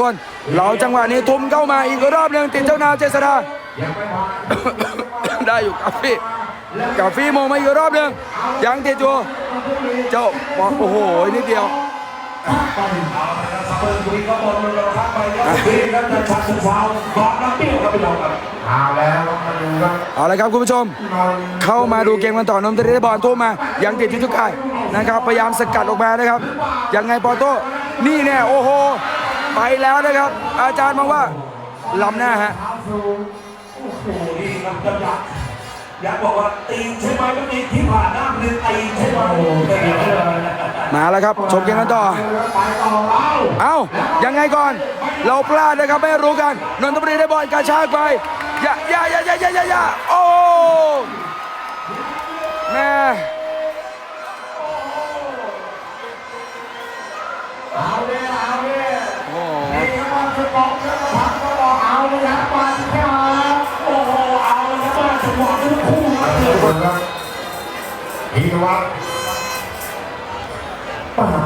ส่วนเราจังหวะนี้ทุ่มเข้ามาอีกรอบหนึ่งติดเจ้านาเจษดา ได้อยู่กาฟี่กาฟี่มองมาอีกรอบหนึ่งยังติดอยู่เจ้าโอ้โหนิดเดียวเอาแล้วมาดูเอาละครับคุณผู้ชม เข้ามาดูเกมกันต่อนมตรีบอลทุ่มมายังติดที่ทุกข่ายนะครับพยายามสกัดออกมานะครับยังไงปอโต้นี่เนี่ยโอ้โห ไปแล้วนะครับ อาจารย์มองว่าล้ำหน้าฮะโอ้โหนี่ครับยักษ์ยักษ์ยักษ์บอกว่าตีนใช่ไหมก็ตีนที่ผ่านหน้าคือตีนใช่ไหมโอ้โหเดี๋ยวเลยมาแล้วครับชมเกมกันต่อไปต่อเอาเอ้ายังไงก่อน เราพลาดนะครับไม่รู้กันนนทบุรีได้บอลกระชากไปอย่าอย่าอย่าอย่าอย่าอย่าอย่าโอ้แม่เอาเลยเอาเลย โอ้โห นี่ ครับจะบอกจะพักก็บอกเอาเลยครับมาสิครับโอ้โหเอาเลยครับจังหวะทุกคู่ครับทุกคนครับพีวัต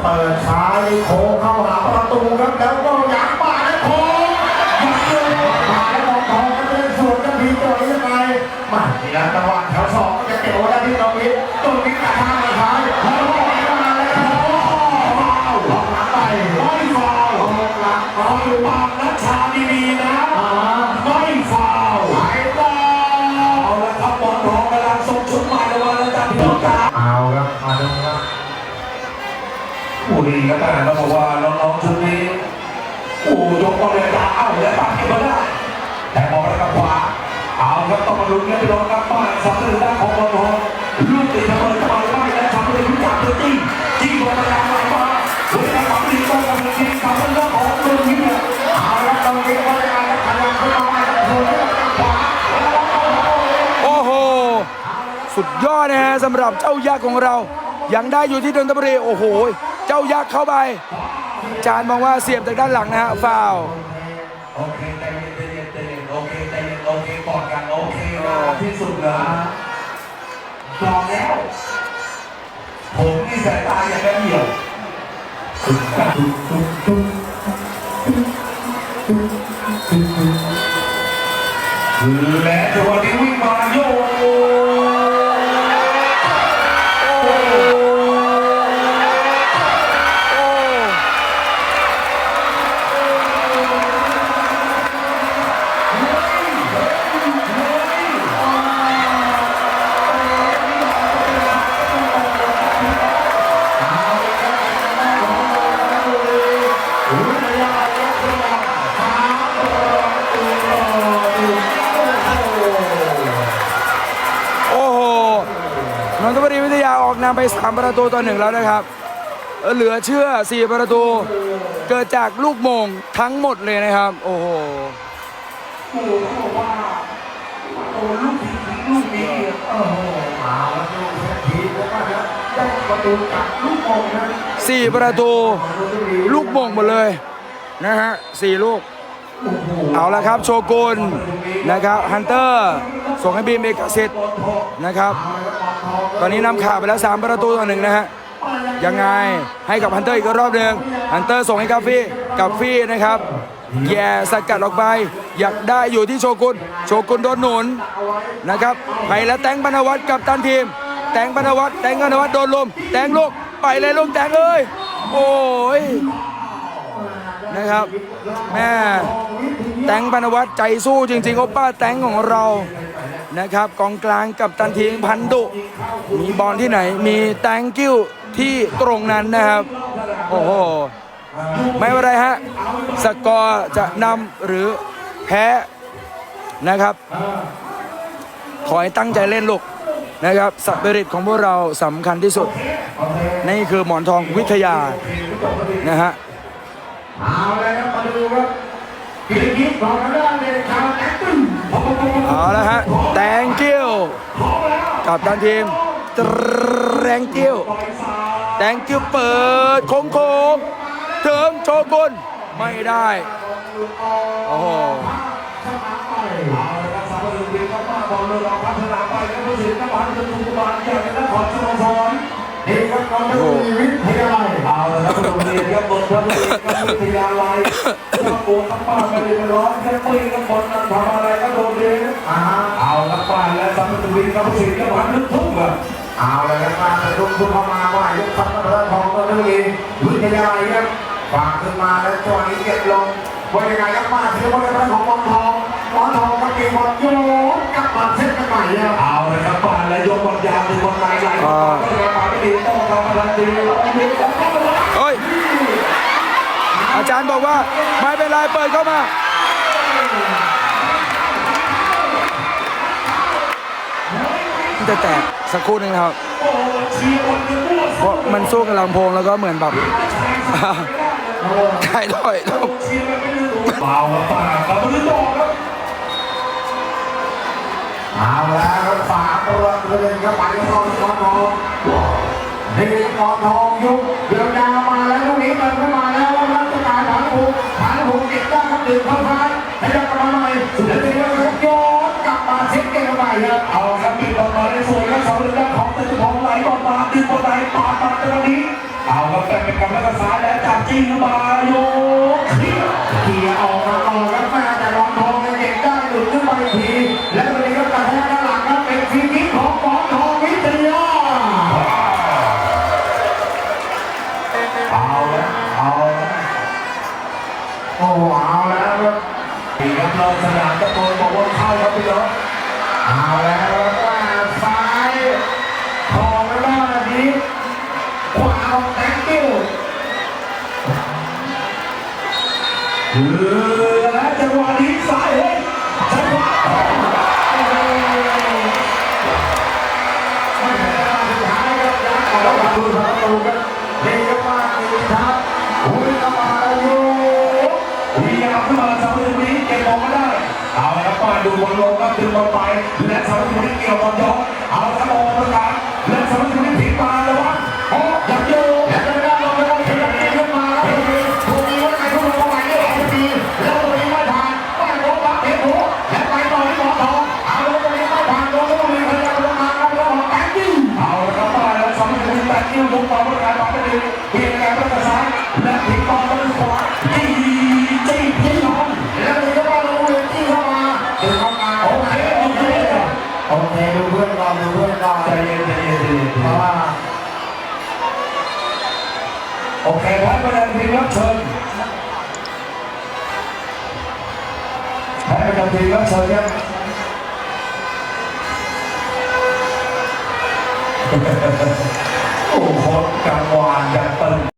เปิดซ้ายโค้งเข้าหาประตูครับแล้วก็ยักมาแล้วโค้งยักเลยหายมองทองก็เดินสวนกันพีตัวนี้ยังไงมาทีละจังหวะ กับขวา เอาครับต้องมาลุ้นกันไปลองกับป้ายสำเร็จด้านของบอลทองลูกติดระเบิดเข้าไปไม่และทำให้รู้จักตัวจริงจี้บอลมาไหลมาเวลาความดีต้องกำลังดีทำให้เรื่องของตัวนี้เนี่ยเอาละตรงนี้ก็ได้แล้วพยายามเข้ามาโอ้ยขวาโอ้โหสุดยอดนะฮะสำหรับเจ้ายักษ์ของเรา ยังได้อยู่ที่นนทบุรีโอ้โห เจ้ายักษ์เข้าไป จานมองว่าเสียบจากด้านหลังนะฮะฟาว ที่สุดนะบอกแล้ว ผมนี่สายตาอย่างกระเดียวและจังหวะนี้วิ่งมาโยก นนทบุรีวิทยาออกนำไป 3 ประตูต่อหนึ่งแล้วนะครับ เหลือเชื่อ 4 ประตู เกิดจากลูกโมงทั้งหมดเลยนะครับ โอ้โหโอ้โหเขาบอกว่าโอ้ลูกทีลูกนี้โอ้โหเอาแล้วดูเศรษฐีแล้วก็ได้ประตูจากลูกโป่งนะ4ประตู ลูกโมงหมดเลยนะฮะสี่ลูก เอาละครับ โชกุนนะครับฮันเตอร์ ส่งให้บีมเอกสิทธิ์นะครับ ตอนนี้นำขาวไปแล้ว 3 ประตูต่อหนึ่งนะฮะ ยังไงให้กับฮันเตอร์อีกรอบหนึ่งฮันเตอร์ส่งให้กาฟี่กับฟี่นะครับ แย่สกัดออกไป อยากได้อยู่ที่โชกุน โชกุนโดนหนุนนะครับไปแล้วแตงบรรวัฒน์กับตันทีม แตงบรรวัฒน์แตงบรรวัฒน์โดนลม แตงลูกไปเลยลูกแตงเอ้ย โอ้ยนะครับแม่แตงบรรวัฒน์ใจสู้จริงๆโอป้าแตงของเรา นะครับกองกลางกับตันทีมพันดุมีบอลที่ไหนมีแตงกิ้วที่ตรงนั้นนะครับ โอ้โห ไม่เป็นไรฮะ สกอร์จะนำหรือแพ้นะครับ ขอให้ตั้งใจเล่นลูกนะครับสปิริตของพวกเราสำคัญที่สุด นี่คือหมอนทองวิทยานะฮะเอาเลยครับมาดูครับพิธีของทางด้านเด็กชาวแอตตึ้ง เอาละฮะแตงกิ้วกับตันทีมแตงกิ้วแตงกิ้วเปิดโค้งโค้งๆถึงโชกุนไม่ได้โอ้โหเอาเลยครับสามประตูก็มาบอลเลยเราพัฒนาไปแล้วผู้สินน้ำมันจะถูกบอลให รนี่ครับองเรียนวิทยาลัยเอาละครับโรงเรียนครับนครับโรงเรียนครับวิทยาลัยครอบครัวครับป้าไม่ได้มาร้อนแค่ปุ้ยกับบนนั้นทำอะไรก็โรงเรียนอ่าเอาครับป้าและสมุทรวินครับสิ่งที่หวานทุกทุกแบบเอาเลยครับมาจะลุกขึ้นเข้ามาว่ายกทัพพระทองก็นักเรียนวิทยาลัยครับฝากขึ้นมาแล้วจังหวะนี้เก็บลงว่ายังไงครับมาถือว่าเป็นของมอนทองมอนทองก็เก็บบอลโยนกลับมาเซตกันใหม่เอาละครับป้าและยกบอลยาวถึงบอลไหลไหล บอกว่าไม่เป็นไรเปิดเข้ามาจะแตกสักครู่หนึ่งครับเพราะมันสู้กับลำโพงแล้วก็เหมือนแบบใช่ด้วยครับเชียร์กันไม่รู้เปล่าครับป้ากับมือต่อครับเอาแล้วครับฝากตัวเลยครับไปมอนทองนี่มอนทองยุบเดี๋ยวยาวมาแล้วลูกนี้เดินเข้ามา เก็บได้ครับดึงเข้ายให้ยับมาใหน่อยแล้วทีนี้ครับโยนกลับมาเช็คเกมใหม่ครับเอาครับมีบอลมาได้สวยครับสองเรื่องของตึกของไหลบอลมาดึงบอลไหลปาดมาตรงนี้เอาครับแต่เป็นกำลังกระสายแล้วจับจิ้งมาโยกเขียเกียออกมาออกครับแม่แต่รองทองยังเก็บได้หลุดขึ้นไปทีแล้ววันนี้ก็กระแทกด้านหลังครับเป็นฟรีคิกของปอนทองวิทยาเอาแล้วเอาแล้วโอ้เอาแล้วครับ ลองสนามตะโกนบอกว่าเข้าครับพี่น้องเอาแล้วว่าซ้ายทองแล้วก็นาทีขวาของแตงกิ้วเออและจังหวะนี้สายเฮ้ยจังหวะ ดูบอลลงครับดึงบอลไปและสามสิบวิเกี่ยวบอลย้อนเอาละครับออกประกาศและสามสิบวิผิดมาแล้ววะโอ้ยักษ์อยู่ก็ได้ลงแล้วก็ขยับขึ้นมาแล้วถูกยิงว่าไงทุกคนเข้าไปได้ออกดีแล้วตัวนี้ไม่ผ่านไม่โดนบักเทปหูและไปต่อที่หมอทองเอาแล้วตัวนี้ไม่ผ่านโดนแล้วก็มีพยายามลงมาแล้วก็แตงกิ้วเอาละครับป้าและสามสิบวิแปดคิวลงต่อประกาศมาไม่ดีเพียงการรักษาซ้ายและผิดบอลบอ โอเคครับประเด็นทีมรับเชิญให้ประจำทีมรับเชิญครับโอ้โหกังวานกันตึง